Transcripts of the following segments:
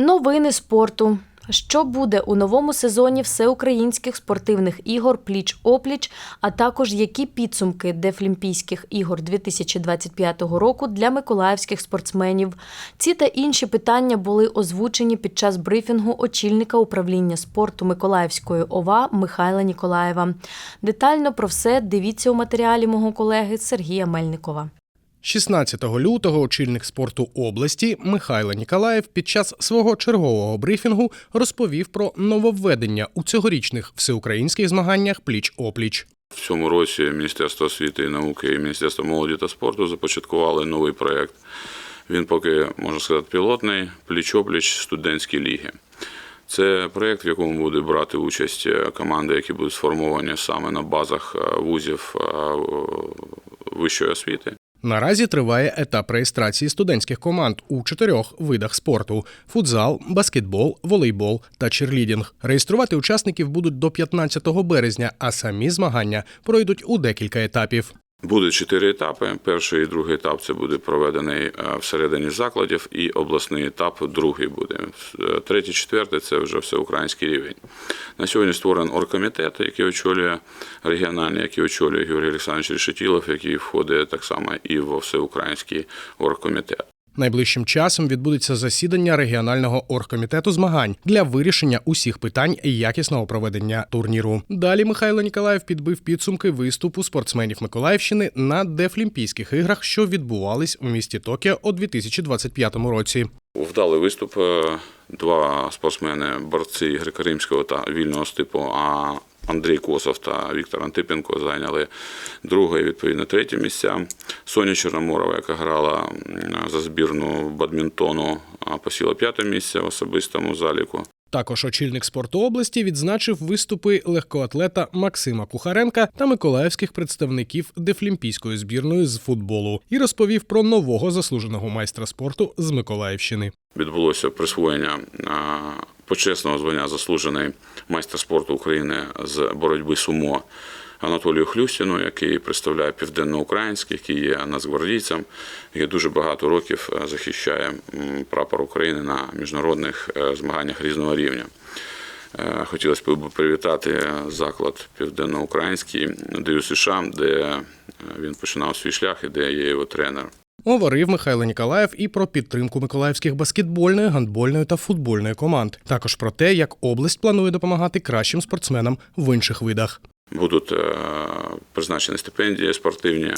Новини спорту. Що буде у новому сезоні всеукраїнських спортивних ігор пліч-опліч, а також які підсумки Дефлімпійських ігор 2025 року для миколаївських спортсменів? Ці та інші питання були озвучені під час брифінгу очільника управління спорту Миколаївської ОВА Михайла Ніколаєва. Детально про все дивіться у матеріалі мого колеги Сергія Мельникова. 16 лютого очільник спорту області Михайло Ніколаєв під час свого чергового брифінгу розповів про нововведення у цьогорічних всеукраїнських змаганнях пліч-опліч. В цьому році Міністерство освіти і науки і Міністерство молоді та спорту започаткували новий проєкт. Він поки можна сказати пілотний пліч-опліч студентські ліги. Це проєкт, в якому буде брати участь е, команди, які будуть сформовані саме на базах е, вузів е, вищої освіти. Наразі триває етап реєстрації студентських команд у чотирьох видах спорту: футзал, баскетбол, волейбол та черлідінг. Реєструвати учасників будуть до 15 березня, а самі змагання пройдуть у декілька етапів. Буде чотири етапи. Перший і другий етап це буде проведений е, всередині закладів, і обласний етап другий буде. Е, Третій, четвертий це вже всеукраїнський рівень. На сьогодні створений оргкомітет, який очолює регіональний, який очолює Георгій Олександрович Решетілов, який входить так само і во всеукраїнський оргкомітет. Найближчим часом відбудеться засідання регіонального оргкомітету змагань для вирішення усіх питань якісного проведення турніру. Далі Михайло Ніколаєв підбив підсумки виступу спортсменів Миколаївщини на Дефлімпійських іграх, що відбувались у місті Токіо у 2025 році. Вдалий виступ. е, Два спортсмени, борці греко-римського та вільного стипу, а Андрій Косов та Віктор Антипенко зайняли друге і відповідно третє місця. Соня Чорноморова, яка грала за збірну бадмінтону, посіла п'яте місце в особистому заліку. Також очільник спорту області відзначив виступи легкоатлета Максима Кухаренка та миколаївських представників дефлімпійської збірної з футболу і розповів про нового заслуженого майстра спорту з Миколаївщини. Відбулося присвоєння почесного звання заслужений майстер спорту України з боротьби сумо Анатолію Хлюстіну, який представляє південноукраїнський, який є нацгвардійцем, який дуже багато років е, захищає прапор України на міжнародних е, змаганнях різного рівня. Е, Хотілося б привітати заклад південноукраїнський ДЮСШ, США, де він починав свій шлях і де є його тренер. Говорив Михайло Ніколаєв і про підтримку миколаївських баскетбольної, гандбольної та футбольної команд. Також про те, як область планує допомагати кращим спортсменам в інших видах. Будуть е, призначені стипендії спортивні е,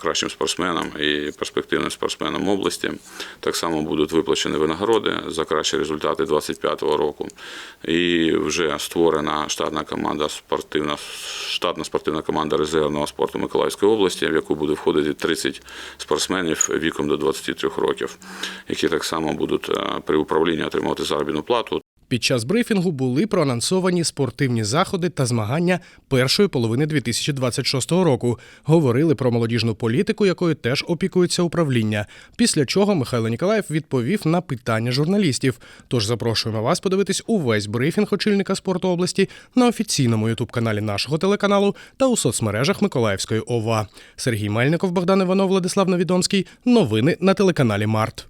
кращим спортсменам і перспективним спортсменам області. Так само будуть виплачені винагороди за кращі результати 2025 року. І вже створена штатна команда спортивна, штатна спортивна команда резервного спорту Миколаївської області, в яку буде входити 30 спортсменів віком до 23 років, які так само будуть е, при управлінні отримувати заробітну плату. Під час брифінгу були проанонсовані спортивні заходи та змагання першої половини 2026 року. Говорили про молодіжну політику, якою теж опікується управління. Після чого Михайло Ніколаєв відповів на питання журналістів. Тож запрошуємо вас подивитись увесь брифінг очільника спорту області на офіційному ютуб-каналі нашого телеканалу та у соцмережах Миколаївської ОВА. Сергій Мельников, Богдан Іванов, Владислав Новідомський. Новини на телеканалі Март.